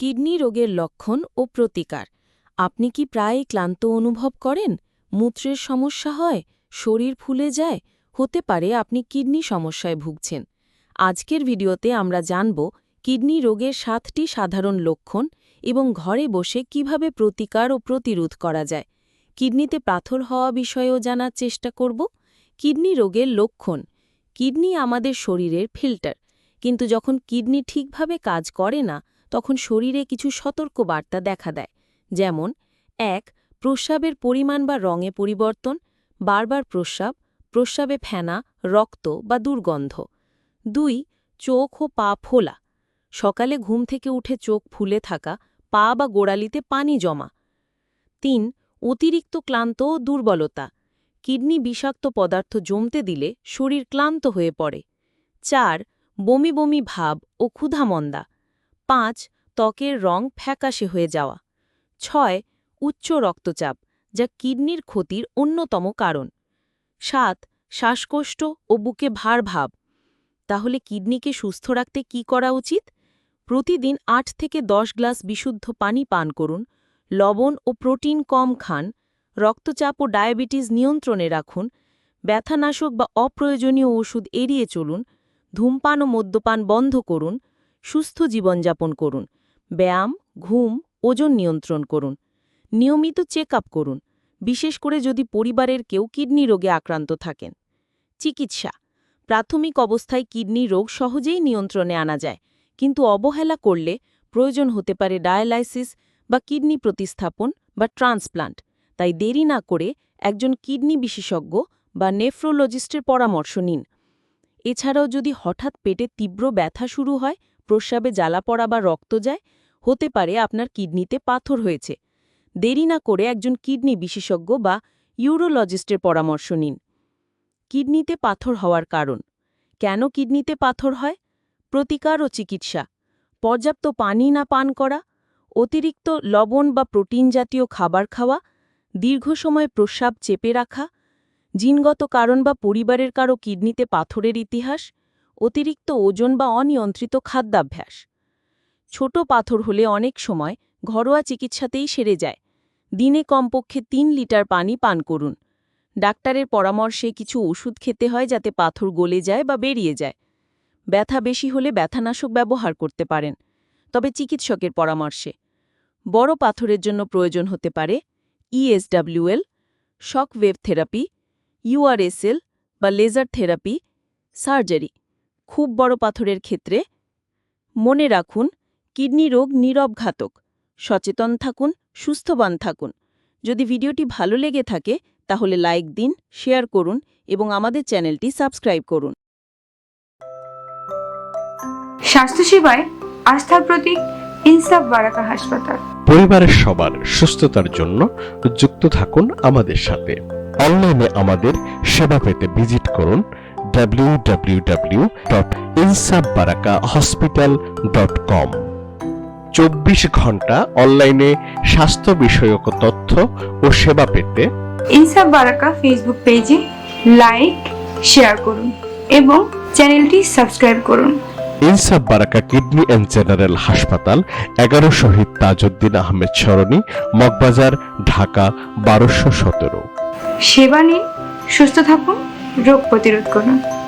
Kidney রোগের লক্ষণ ও প্রতিকার। আপনি কি প্রায়ই ক্লান্ত অনুভব করেন? মূত্রের সমস্যা হয়? শরীর ফুলে যায়? হতে পারে আপনি কিডনি সমস্যায় ভুগছেন। আজকের ভিডিওতে আমরা জানব কিডনি রোগের সাতটি সাধারণ লক্ষণ এবং ঘরে বসে কীভাবে প্রতিকার ও প্রতিরোধ করা যায়। কিডনিতে পাথর হওয়া বিষয়েও জানার চেষ্টা করব। কিডনি রোগের লক্ষণ। কিডনি আমাদের শরীরের ফিল্টার। কিন্তু যখন কিডনি ঠিকভাবে কাজ করে না তখন শরীরে কিছু সতর্ক বার্তা দেখা দেয়, যেমন, এক, প্রস্রাবের পরিমাণ বা রঙে পরিবর্তন, বারবার প্রস্রাব, প্রস্রাবে ফেনা, রক্ত বা দুর্গন্ধ। দুই, চোখ ও পা ফোলা, সকালে ঘুম থেকে উঠে চোখ ফুলে থাকা, পা বা গোড়ালিতে পানি জমা। তিন, অতিরিক্ত ক্লান্ত ও দুর্বলতা, কিডনি বিষাক্ত পদার্থ জমতে দিলে শরীর ক্লান্ত হয়ে পড়ে। চার, বমি বমি ভাব ও ক্ষুধামন্দা। পাঁচ, ত্বকের রং ফ্যাকাশে হয়ে যাওয়া। ছয়, উচ্চ রক্তচাপ, যা কিডনির ক্ষতির অন্যতম কারণ। সাত, শ্বাসকষ্ট ও বুকে ভার ভাব। তাহলে কিডনিকে সুস্থ রাখতে কি করা উচিত? প্রতিদিন আট থেকে দশ গ্লাস বিশুদ্ধ পানি পান করুন, লবণ ও প্রোটিন কম খান, রক্তচাপ ও ডায়াবেটিস নিয়ন্ত্রণে রাখুন, ব্যথানাশক বা অপ্রয়োজনীয় ওষুধ এড়িয়ে চলুন, ধূমপান ও মদ্যপান বন্ধ করুন সুস্থ জীবনযাপন করুন। ব্যায়াম, ঘুম, ওজন নিয়ন্ত্রণ করুন। নিয়মিত চেক করুন, বিশেষ করে যদি পরিবারের কেউ কিডনি রোগে আক্রান্ত থাকেন। চিকিৎসা, প্রাথমিক অবস্থায় কিডনি রোগ সহজেই নিয়ন্ত্রণে আনা যায়, কিন্তু অবহেলা করলে প্রয়োজন হতে পারে ডায়ালাইসিস বা কিডনি প্রতিস্থাপন বা ট্রান্সপ্লান্ট। তাই দেরি না করে একজন কিডনি বিশেষজ্ঞ বা নেফ্রোলজিস্টের পরামর্শ নিন। এছাড়াও যদি হঠাৎ পেটে তীব্র ব্যথা শুরু হয় প্রস্রাবে জ্বালা পড়া বা রক্ত যায়, হতে পারে আপনার কিডনিতে পাথর হয়েছে। দেরি না করে একজন কিডনি বিশেষজ্ঞ বা ইউরোলজিস্টের পরামর্শ নিন। কিডনিতে পাথর হওয়ার কারণ। কেন কিডনিতে পাথর হয়? প্রতিকার ও চিকিৎসা। পর্যাপ্ত পানি না পান করা, অতিরিক্ত লবণ বা প্রোটিন জাতীয় খাবার খাওয়া, দীর্ঘ সময় প্রস্রাব চেপে রাখা, জিনগত কারণ বা পরিবারের কারও কিডনিতে পাথরের ইতিহাস অতিরিক্ত ওজন বা অনিয়ন্ত্রিত খাদ্যাভ্যাস। ছোট পাথর হলে অনেক সময় ঘরোয়া চিকিৎসাতেই সেরে যায়। দিনে কমপক্ষে তিন লিটার পানি পান করুন। ডাক্তারের পরামর্শে কিছু ওষুধ খেতে হয় যাতে পাথর গলে যায় বা বেরিয়ে যায়। ব্যথা বেশি হলে ব্যথানাশক ব্যবহার করতে পারেন। তবে চিকিৎসকের পরামর্শে। বড় পাথরের জন্য প্রয়োজন হতে পারে ESWL shock wave therapy URSL বা লেজার থেরাপি সার্জারি খুব বড় পাথরের ক্ষেত্রে মনে রাখুন কিডনি রোগ নীরব ঘাতক সচেতন থাকুন সুস্থবান থাকুন। যদি ভিডিওটি ভালো লেগে থাকে তাহলে লাইক দিন শেয়ার করুন এবং আমাদের চ্যানেলটি সাবস্ক্রাইব করুন। স্বাস্থ্যসেবায় আস্থার প্রতীক ইনসাফ বারাকা হাসপাতাল। পরিবারের সবার সুস্থতার জন্য যুক্ত থাকুন আমাদের সাথে। অনলাইনে আমাদের সেবা পেতে ভিজিট করুন www.insabbaraka.hospital.com চব্বিশ ঘণ্টা অনলাইনে স্বাস্থ্য বিষয়ক তথ্য ও সেবা পেতে ইনসাফ বারাকা ফেসবুক পেজে লাইক শেয়ার করুন এবং চ্যানেলটি সাবস্ক্রাইব করুন। ইনসাফ বারাকা কিডনি অ্যান্ড জেনারেল হাসপাতাল এগারো শহীদ তাজউদ্দিন আহমেদ সরণি মগবাজার ঢাকা বারোশো সতেরো। সেবা নিন সুস্থ থাকুন। রোগ প্রতিরোধ করুন।